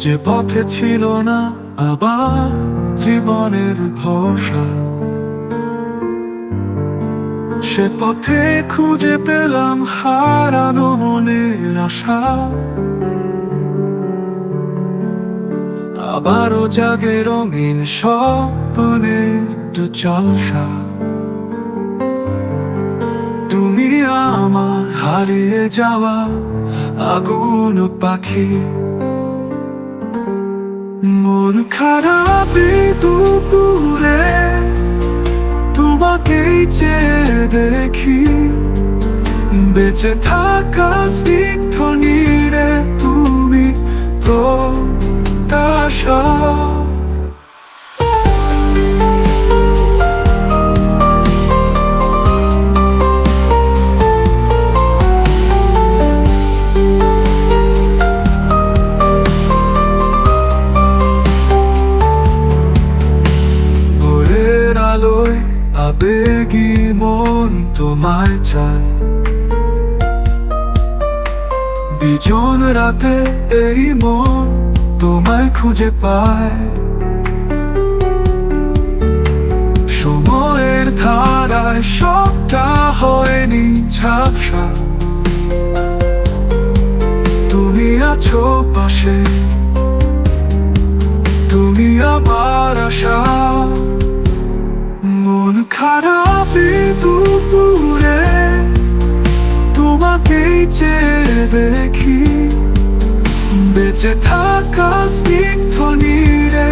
যে পথে ছিল না আবার জীবনের ভরসা। সে পথে খুঁজে পেলাম হারানো মনের আশা। আবারও জাগে রঙিন স্বপ্নের জলসা। তুমি আমার হারিয়ে যাওয়া আগুন পাখি। খারাপ দুপুরে তোমাকেই চেয়ে দেখি। বেঁচে থাকা স্নিগ্ধ নিরে তুমি প্রত্যাশা। আবেগী মন তোমায় চায়। বিজন রাতে এই মন তোমায় খুঁজে পায়। সময়ের ধারায় সবটা হয়নি ঝাপসা। তুমি আছো পাশে। তুমি আমার আশা। খারাপ দুপুরে তোমাকেই চেয়ে দেখি। বেঁচে থাকা স্নিগ্ধ নীরে